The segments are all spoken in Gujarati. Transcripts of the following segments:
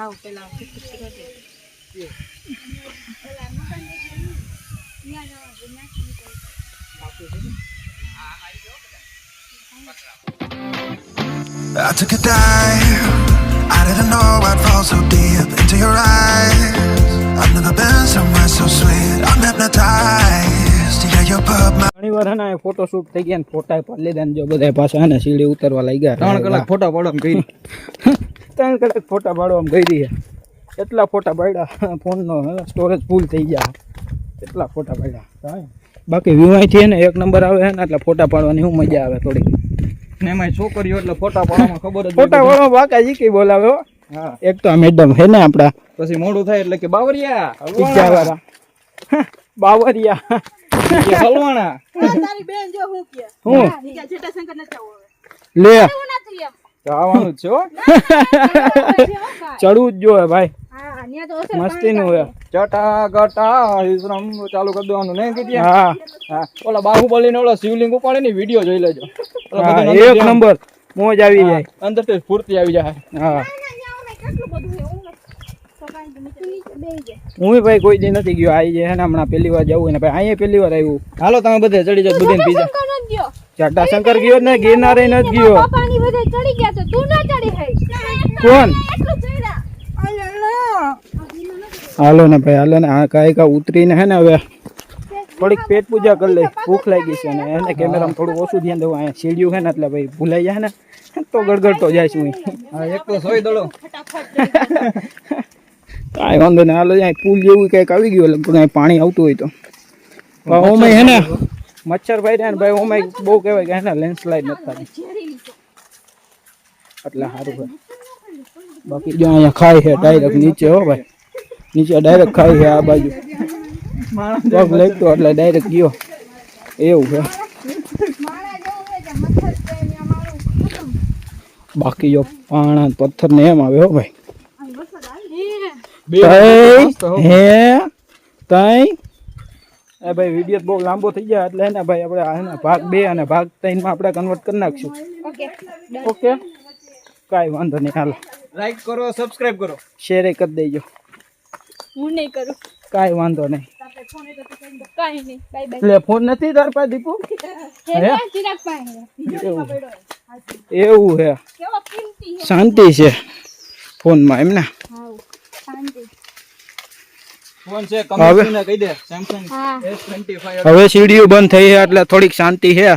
હાવ પેલા I took a dive. I didn't know I'd fall so deep into your eyes. I've never been somewhere so sweet. I'm hypnotized. Yeah, you put my ઘણી વાર ને ફોટો શૂટ થઈ ગયા ને ફોટા પર લીધા ને જો બધા પાછા ને સીડી ઉતરવા લાગ્યા ત્રણ કલાક ફોટા પડો કરી ત્રણ કલાક ફોટા પાડવામાં ગઈ રહી એટલા ફોટા પાડ્યા ફોનનો સ્ટોરેજ ફૂલ થઈ ગયા. એટલા ફોટા પાડ્યા. બાકી વીવાય ને એક નંબર આવે છે ને એટલે ફોટા પાડવાની શું મજા આવે થોડી ને એમાં છોકરીઓ એટલે ફોટા પાડવામાં ખબર જ ફોટા હોય પાડવા બાકા જી બોલાવે હો. હા. એક તો આ મેડમ હે ને આપડા. પછી મોડું થાય એટલે કે બાવરિયા વાળા બાવરિયા. હલવાણા. તારી બેન જો હું કે. હું? કે ન ચાવો લે. એવું નથી એમ. જવાનું જ છે ચડવું જ જોવે ભાઈ હા ન્યા તો અસર મસ્તી નું હે ચટા ગટા ચાલુ કરી દેવાનું નહીં કીધી હા હા ઓલા બાહુબલી ઓલો ઓલા શિવલિંગ ઉપાડે ને વીડિયો જોઈ લેજો એક નંબર મોજ આવી જાય અંદર તો સ્ફૂર્તિ આવી જાય હા કેટલું બધું છે હું તો તો ભાઈ કોઈ દી નથી ગયો આવી જાય હમણાં પહેલી વાર જવું ને ભાઈ અહીંયા પહેલી વાર આવ્યું હાલો તમે બધે ચડી જાવ બધી શંકર ગયો શંકર ગયો ને ગિરનારે નથી ગયો પાપાની બધે ચડી ગયા છે. તું ના ચડી હઈ કોણ? હાલો ને ભાઈ હાલો ને. આ કાંઈ કા ઉતરીને હે ને હવે થોડીક પેટ પૂજા કરી લઈ. ભૂખ લાગી છે ને. એને કેમેરામાં થોડું ઓછું ધ્યાન દેવું. અહીંયા સીડિયું છે ને એટલે ભાઈ ભૂલાઈ જાય ને. તો ગડગડતો જાય છું એક તો સોય દડો. કાંઈ વાંધો નહીં. હાલો અહીંયા પુલ જેવું કંઈક આવી ગયું લગભગ અહીં પાણી આવતું હોય તો. પણ હે ને? મચ્છર ભાઈ રહ્યા ને ભાઈ ઓમાં બહુ કહેવાય કે હે ને લેન્ડસ્લાઇડ નથી થતી. એટલે સારું ભાઈ બાકી જો અહીંયા ખાય છે ડાયરેક્ટ નીચે હો ભાઈ. નીચે ડાયરેક્ટ ખાય છે આ બાજુ. પગ લાગતો એટલે ડાયરેક્ટ ગયો. એવું છે. બાકી જો પાણા પથ્થર ને એમ આવે હો ભાઈ. હે. તઈ? એ ભાઈ વીડિયો બહુ લાંબો થઈ જાય એટલે હે ને ભાઈ આપણે ભાગ બે અને ભાગ ત્રણમાં આપણે કન્વર્ટ કરી નાખશું. ઓકે ઓકે કાંઈ વાંધો નહીં હાલો. લાઈક કરો સબસ્ક્રાઇબ કરો. શેરે કરી દેજો. હું નહીં કરું. કાંઈ વાંધો નહીં. કાંઈ નહીં. બાય બાય એટલે ફોન નથી તાર પાસે દીપુ? હે ચિરાગ પાસે? એવું. એવું છે કેવો કિંમતી છે? શાંતિ છે ફોનમાં એમ ને? How Shanti. ફોન છે હવે? કંપનીને કહી દે સેમસંગ હા. S25 હવે સીડીઓ બંધ થઈ છે એટલે થોડીક શાંતિ છે.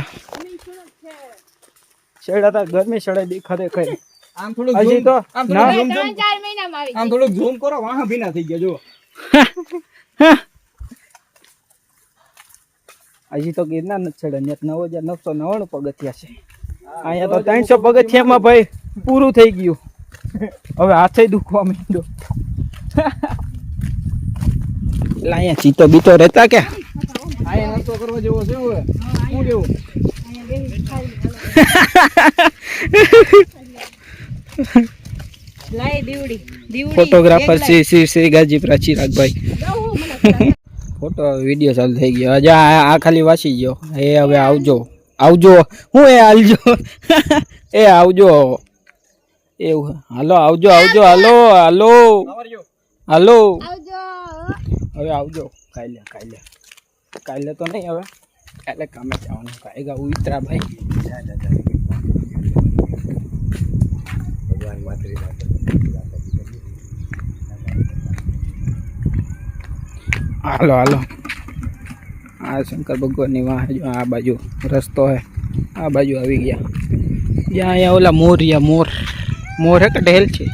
શેડા તાર ગરમી શેડા દી ખરેખર આમ થોડું હજી તો આમ થોડું ત્રણ ચાર મહિનામાં આવી આમ થોડું ઝૂમ કરો વાહ ભીના થઈ ગયા જો હજી તો ગિરનાર નથી ને નવ હજાર નવસો નવ્વાણું પગથિયા છે. અહીંયા તો ત્રણસો પગથિયામાં ભાઈ પૂરું થઈ ગયું. હવે હાથે દુખવા માંડ્યો. એટલે અહીંયા ચીતો બીતો રહેતા કે આ નાસ્તો કરવા જેવો છે હવે? શું દીવડી ફોટોગ્રાફર શ્રી શ્રી શ્રી ગાજીપુરા ચિરાગભાઈ. ફોટો વીડિયો ચાલુ થઈ ગયો. હજા આ આ ખાલી વાંચી ગયો. એ હવે આવજો. આવજો. હું એ હાલજો. એ આવજો. એવું હાલો આવજો આવજો. હાલો હાલો. હાલો. આવજો. હવે આવજો. કાલે કાલે. કાલે તો નહીં હવે. કાલે કામે જવાનું. કાલે ગા ઉતરા ભાઈ હાલો હાલો. આ શંકર ભગવાનની વાહ જો આ બાજુ રસ્તો હે. આ બાજુ આવી ગયા. જ્યાં અહીંયા ઓલા મોર રહ્યા મોર. મોર હે કે ઢેલ છે?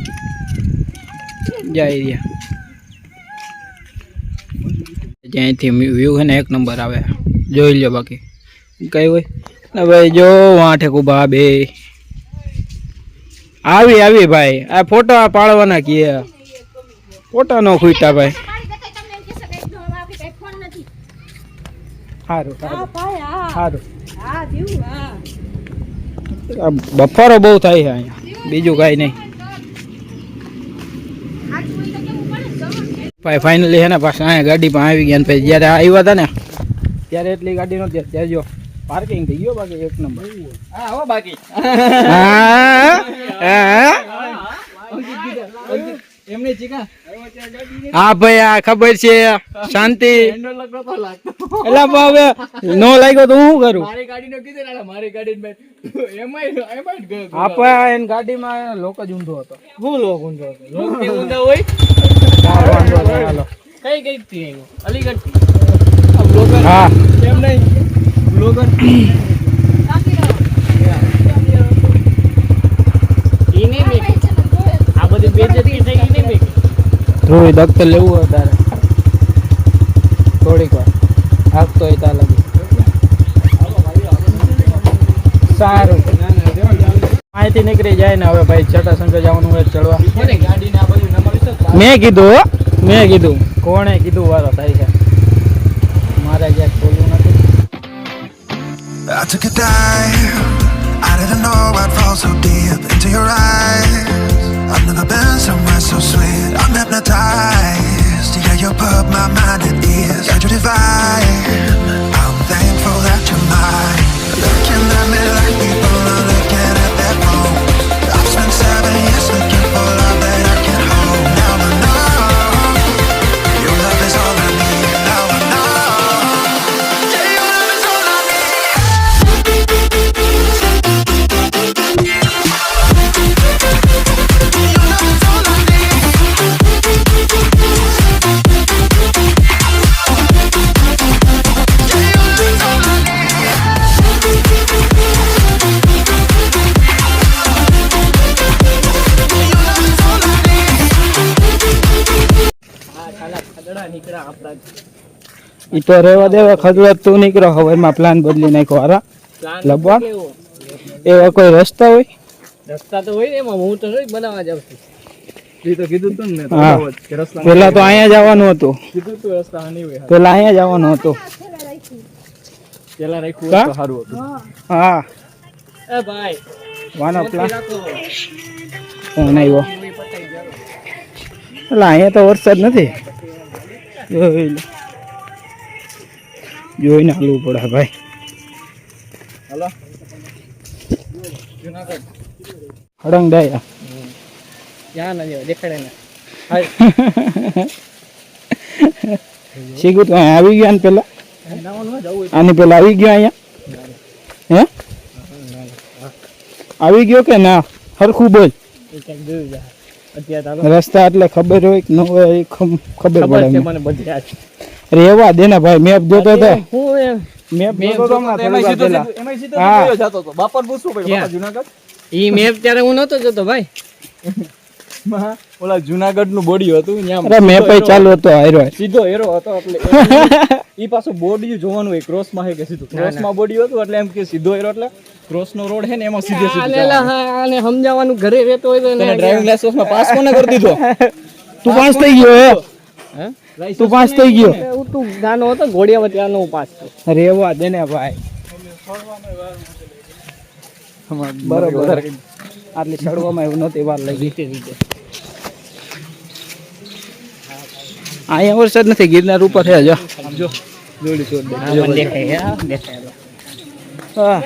જાય રહ્યા જ્યાંથી વ્યૂ છે ને એક નંબર આવે. જોઈ લ્યો બાકી. કઈ હોય? ને ભાઈ, જો વાંઠે કુબા બે. આવી આવી ભાઈ. આ ફોટો પાડવાના કીએ. ફોટો નો ખૂટા ભાઈ. મારી દેખાય તમને એમ કહેશે કે એકદમ અમારી કઈ ફોન નથી સારું હા સારું ભાઈ હા સારું હા દીવું હા આ બફારો બહુ થાય છે અહીંયા. બીજું કાંઈ નહીં. આજ કોઈ તો કેવું પડે જમણ ભાઈ ફાઇનલી છે ને પાછા અહીંયા ગાડી પણ આવી ગયા ને પછી જ્યારે આવ્યા હતા ને ત્યારે એટલી ગાડી નહોતી ત્યારે જો પાર્કિંગ થઈ ગયો બાકી એક નંબર. હા હો બાકી. હા. હા? ભાઈ આ ખબર છે શાંતિ. એટલે હવે નો લાગ્યો તો હું કરું? મારી ગાડીનો કીધું ને મારી ગાડી એમાં એમાં જ ગયો આપણે એની ગાડીમાં લોક જ ઊંધો હતો. હું લોક ઊંધો હતો? લોક હોય. કઈ અલીગઢ હા. નહીં. બ્લોગર ઈ નહીં મેં આ બધી બેજતી થઈ ગઈ નહીં મેં ધ્રુવી દખતર લેવું હોય તારે. થોડીક વાર. હાકતો હોય ત્યાં લગી. સારું. અહીંથી નીકળી જાય ને હવે ભાઈ જટાશંકર જવાનું હોય ચડવા. મેં કીધું મેં કીધું. કોણે કીધું વારો થાય છે? મારે ક્યાંક બોલવું નથી. I took a dive. I didn't know I'd fall so deep into your eyes. I've never been somewhere so sweet. ઈ તો રેવા દેવા ખજવત તું નીકળો હવે માં પ્લાન બદલી નાખ્યો. હારા લબવા? એવા કોઈ રસ્તા હોય? રસ્તા તો હોય ને એમાં હું તો બનાવવા જાઉં છું. એ તો કીધું તું ને હા. પેલા તો અહીંયા જવાનું હતું. કીધું તું રસ્તા નહીં હોય પેલા અહીંયા જવાનું હતું. પેલા રાખ્યું કા? હોત તો સારું હતું. હા. એ ભાઈ વાનો પ્લાન રાખો. આવ્યો એ પતાઈ જાઓ. એટલે અહીંયા તો વરસાદ નથી. જોઈ લે. જોઈને હાલવું પડે ભાઈ. હાલો. હડંગ ડાયા ક્યાં ના દેખાડે ને. શીખું તો આવી ગયા ને પેલા. આની પેલા આવી ગયો અહીંયા? હે? આવી ગયો કે ના? હરખું બોલ. રસ્તા એટલે ખબર હોય કે ન હોય એ ખબર પડે મને બધી રેવા દે ને ભાઈ મેપ જોતો હતો હું એમ મેપ મેપ જોતો તો? ઈ મેપ ત્યારે હું નતો જતો ભાઈ. ઓલા જુનાગઢનું બોડી હતું અરે ચાલુ હતો હાર્યો. સીધો હેરો હતો એટલે ઈ પાછું બોડી જોવાનું હોય ક્રોસમાં હે કે સીધું. ક્રોસમાં બોડી હતું એટલે એમ કે સીધો એરો એટલે ક્રોસ નો રોડ હે ને એમાં સીધે સીધું આને લા હા, આને સમજાવવાનું ઘરે રહેતો હોય તો એને ડ્રાઇવિંગ લાયસન્સમાં પાસ કોને કરી દીધો? તું પાસ થઈ ગયો હે? તું પાસ થઈ ગયો. હું તું નાનો હતો ઘોડિયામાં ત્યાંનો હું પાસ છું રેવા દે ને ભાઈ. બરોબર. આટલી ચડવામાં એવું નહોતી વાર લાગી અહીંયા વરસાદ નથી ગિરનાર ઉપર છે જો. જોડી છોડ દે દેખાય દેખાય. હા.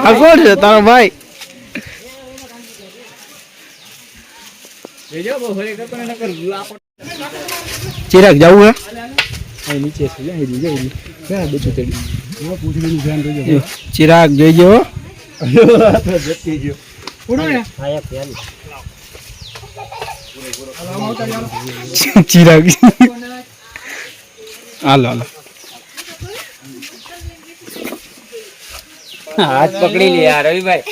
આ કોણ છે તારો ભાઈ જોજો બહુ હરી કરતો ને નકર લાપડ ચિરાગ જવું હે અહીં નીચે છે અહીં દીજે અહીં ક્યાં બેઠું તેડી હું પૂછી લીધું ધ્યાન દેજો જો, ચિરાગ જોઈજો હો. જતી ગયો ચિરાગ હાલો હાલો. હાથ પકડી લે યાર રવિભાઈ.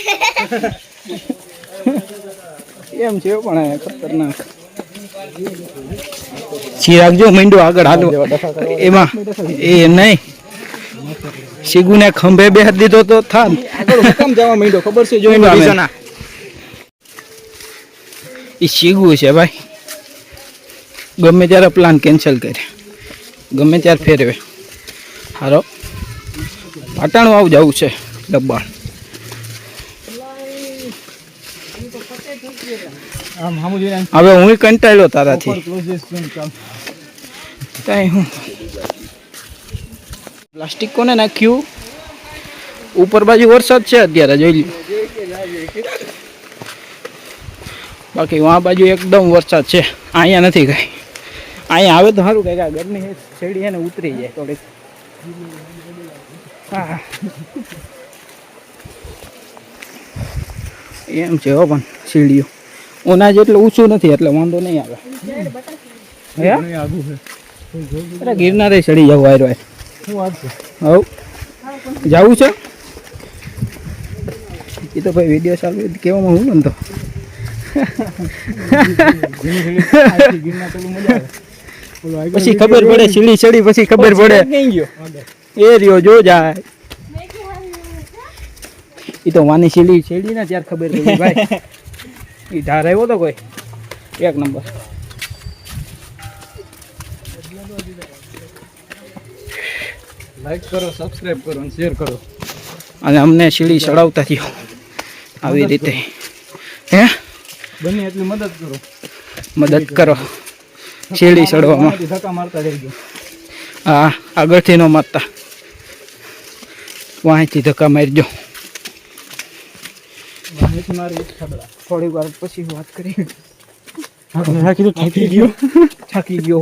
એમ છે પણ ખતરનાક. ચિરાગ જો મીંડો આગળ હાલો. એમાં એ નહીં. શીગુને ખંભે બે હાથ દીધો તો આગળ જવા મીંડો ખબર છે મીંડો રીઝન એ શીગુ છે ભાઈ. ગમે ત્યારે પ્લાન કેન્સલ કરે ગમે ત્યારે ફેરવે. હારો પાટાણું આવું જવું છે દબાણ હવે હું કંટાળ્યો તારાથી. કાંઈ હું. પ્લાસ્ટિક કોને નાખ્યું. ઉપર બાજુ વરસાદ છે અત્યારે જોઈ લ્યો. બાકી વા બાજુ એકદમ વરસાદ છે. અહીંયા નથી કાંઈ અહીંયા આવે તો સારું કાંઈક ગરમી શેરડી એને ઉતરી જાય થોડીક. હા. એમ છે હો પણ સીડીઓ. ઓના જેટલું ઊંચું નથી, એટલે વાંધો નહીં આવે. અરે ગિરનારે ચડી જવું આયરો હવ. જવું છે? એ તો ભાઈ વીડિયો ચાલુ કેવામાં હું બનતો પછી ખબર પડે સીડી ચડી પછી ખબર પડે. એ રહ્યો જો જાય. એ તો વાની સીડી સીડી ને ત્યારે ખબર પડી ભાઈ. એ ધાર આવ્યો તો કોઈ. એક નંબર. લાઈક કરો સબસ્ક્રાઇબ કરો અને શેર કરો. અને અમને સીડી ચડાવતા થયો આવી રીતે. હે? બને એટલી મદદ કરો. મદદ કરો. સીડી ચડવામાં. ધક્કા મારતા રહેજો. હા આગળથી ન મારતા. વાંચી ધક્કા મારજો. વાહેથી મારી એક થોડી વાર પછી વાત કરી. થાકી ગયો. થાકી ગયો.